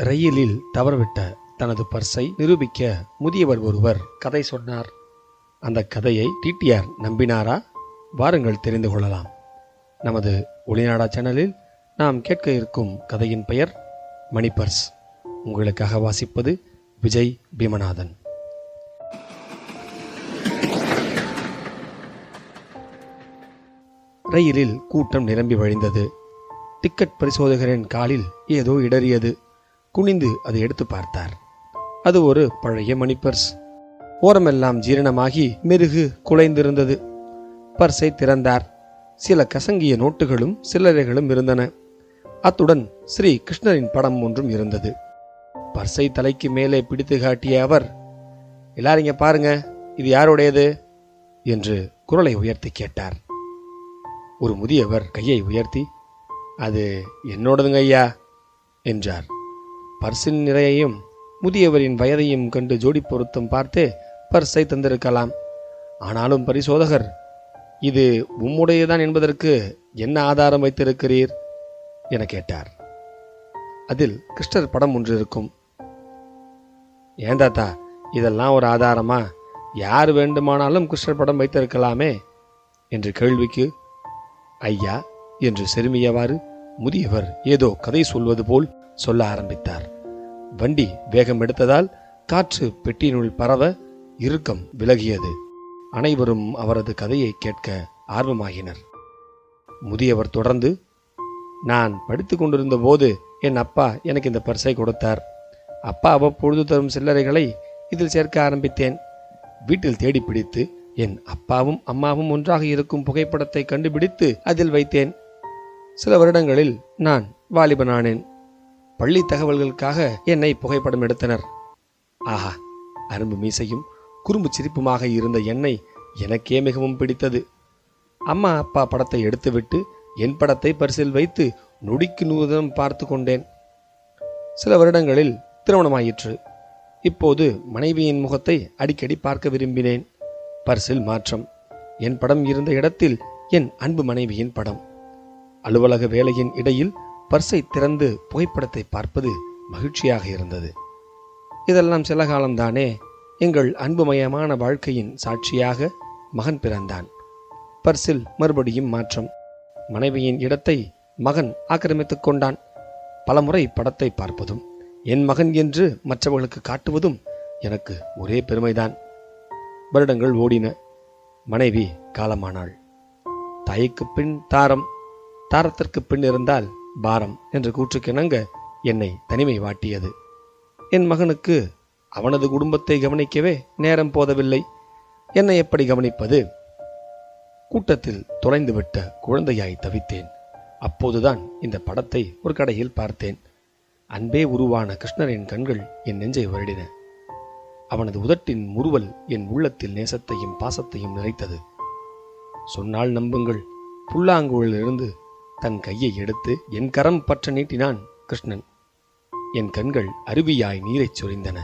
ரயிலில் தவறவிட்ட தனது பர்ஸை நிரூபிக்க முதியவர் ஒருவர் கதை சொன்னார். அந்த கதையை டிடிஆர் நம்பினாரா? வாருங்கள் தெரிந்து கொள்ளலாம். நமது ஒளிநாடா சேனலில் நாம் கேட்க இருக்கும் கதையின் பெயர் மணி பர்ஸ். உங்களுக்காக வாசிப்பது விஜய் பீமநாதன். ரயிலில் கூட்டம் நிரம்பி வழிந்தது. டிக்கெட் பரிசோதகரின் காலில் ஏதோ இடறியது. குனிந்து அதை எடுத்து பார்த்தார். அது ஒரு பழைய மணி பர்ஸ் ஓரமெல்லாம் ஜீரணமாகி மெருகு குலைந்திருந்தது. பர்ஸை திறந்தார். சில கசங்கிய நோட்டுகளும் சில்லறைகளும் இருந்தன. அத்துடன் ஸ்ரீ கிருஷ்ணரின் படம் ஒன்றும் இருந்தது. பர்ஸை தலைக்கு மேலே பிடித்து காட்டிய அவர் எல்லாரிங்க பாருங்க இது யாருடையது? என்று குரலை உயர்த்தி கேட்டார். ஒரு முதியவர் கையை உயர்த்தி அது என்னோடதுங்க ஐயா என்றார். பர்சின் நிறையையும் முதியவரின் வயதையும் கண்டு ஜோடி பொருத்தம் பார்த்தே பர்ஸை தந்திருக்கலாம். ஆனாலும் பரிசோதகர் இது உம்முடையதான் என்பதற்கு என்ன ஆதாரம் வைத்திருக்கிறீர்? என கேட்டார். அதில் கிருஷ்ணர் படம் ஒன்று இருக்கும் ஏன் தாத்தா இதெல்லாம் ஒரு ஆதாரமா? யார் வேண்டுமானாலும் கிருஷ்ணர் படம் வைத்திருக்கலாமே? என்ற கேள்விக்கு ஐயா என்று செருமியவாறு முதியவர் ஏதோ கதை சொல்வது போல் சொல்ல ஆரம்பித்தார். வண்டி வேகம் எடுத்ததால் காற்று பெட்டியினுள் பரவ இறுக்கம் விலகியது. அனைவரும் அவரது கதையை கேட்க ஆர்வமாகினர். முதியவர் தொடர்ந்து நான் படித்து கொண்டிருந்த போது என் அப்பா எனக்கு இந்த பரிசை கொடுத்தார். அப்பா அவ்வப்பொழுது தரும் சில்லறைகளை இதில் சேர்க்க ஆரம்பித்தேன். வீட்டில் தேடி பிடித்து என் அப்பாவும் அம்மாவும் ஒன்றாக இருக்கும் புகைப்படத்தை கண்டுபிடித்து அதில் வைத்தேன். சில வருடங்களில் நான் வாலிபனானேன். பள்ளி தகவல்களுக்காக என்னை புகைப்படம் எடுத்தனர். ஆஹா அரும்பு மீசையும் குறும்பு சிரிப்புமாக இருந்த என்னை எனக்கே மிகவும் பிடித்தது. அம்மா அப்பா படத்தை எடுத்துவிட்டு என் படத்தை பரிசில் வைத்து நொடிக்கு நூதனம் பார்த்து கொண்டேன். சில வருடங்களில் திருமணமாயிற்று. இப்போது மனைவியின் முகத்தை அடிக்கடி பார்க்க விரும்பினேன். பர்சில் மாற்றம். என் படம் இருந்த இடத்தில் என் அன்பு மனைவியின் படம். அலுவலக வேலையின் இடையில் பர்ஸை திறந்து புகைப்படத்தை பார்ப்பது மகிழ்ச்சியாக இருந்தது. இதெல்லாம் சில காலம்தானே எங்கள் அன்புமயமான வாழ்க்கையின் சாட்சியாக மகன் பிறந்தான். பர்சில் மறுபடியும் மாற்றம். மனைவியின் இடத்தை மகன் ஆக்கிரமித்துக் கொண்டான். பலமுறை படத்தை பார்ப்பதும் என் மகன் என்று மற்றவர்களுக்கு காட்டுவதும் எனக்கு ஒரே பெருமைதான். வருடங்கள் ஓடின. மனைவி காலமானாள். தாய்க்கு பின் தாரம் தாரத்திற்கு பின் இருந்தால் பாரம் என்ற கூற்றுக்கிணங்க என்னை தனிமை வாட்டியது என் மகனுக்கு அவனது குடும்பத்தை கவனிக்கவே நேரம் போதவில்லை. என்னை எப்படி கவனிப்பது? கூட்டத்தில் தொலைந்துவிட்ட குழந்தையாய் தவித்தேன். அப்போதுதான் இந்த படத்தை ஒரு கடையில் பார்த்தேன். அன்பே உருவான கிருஷ்ணரின் கண்கள் என் நெஞ்சை வருடின. அவனது உதட்டின் முறுவல் என் உள்ளத்தில் நேசத்தையும் பாசத்தையும் நிறைத்தது. சொன்னால் நம்புங்கள் புல்லாங்குழலிலிருந்து தன் கையை எடுத்து என் கரம் பற்ற நீட்டினான் கிருஷ்ணன். என் கண்கள் அருவியாய் நீரைச் சொரிந்தன.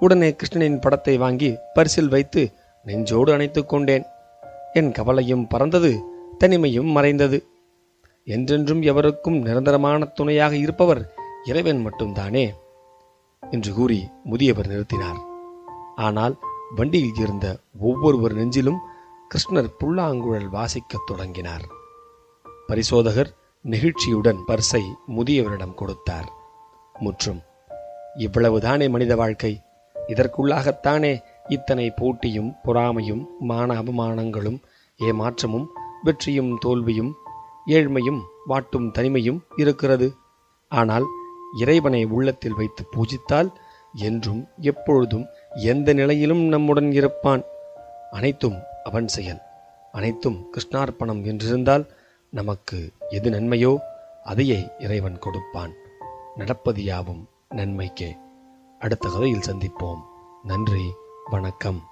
உடனே கிருஷ்ணனின் படத்தை வாங்கி பரிசில் வைத்து நெஞ்சோடு அணைத்துக் கொண்டேன். என் கவலையும் பறந்தது தனிமையும் மறைந்தது. என்றென்றும் எவருக்கும் நிரந்தரமான துணையாக இருப்பவர் இறைவன் மட்டும்தானே என்று கூறி முதியவர் நிறுத்தினார். ஆனால் வண்டியில் இருந்த ஒவ்வொருவர் நெஞ்சிலும் கிருஷ்ணர் புல்லாங்குழல் வாசிக்கத் தொடங்கினார். பரிசோதகர் நெகிழ்ச்சியுடன் பர்சை முதியவரிடம் கொடுத்தார். முற்றும். இவ்வளவுதானே மனித வாழ்க்கை? இதற்குள்ளாகத்தானே இத்தனை போட்டியும் பொறாமையும் மான அவமானங்களும் ஏமாற்றமும் வெற்றியும் தோல்வியும் ஏழ்மையும் வாட்டும் தனிமையும் இருக்கிறது. ஆனால் இறைவனை உள்ளத்தில் வைத்து பூஜித்தால் என்றும் எப்பொழுதும் எந்த நிலையிலும் நம்முடன் இருப்பான். அனைத்தும் அவன் செயல். அனைத்தும் கிருஷ்ணார்ப்பணம் என்றிருந்தால் நமக்கு எது நன்மையோ அதையே இறைவன் கொடுப்பான். நடப்பது யாவும் நன்மைக்கே. அடுத்த கதையில் சந்திப்போம். நன்றி வணக்கம்.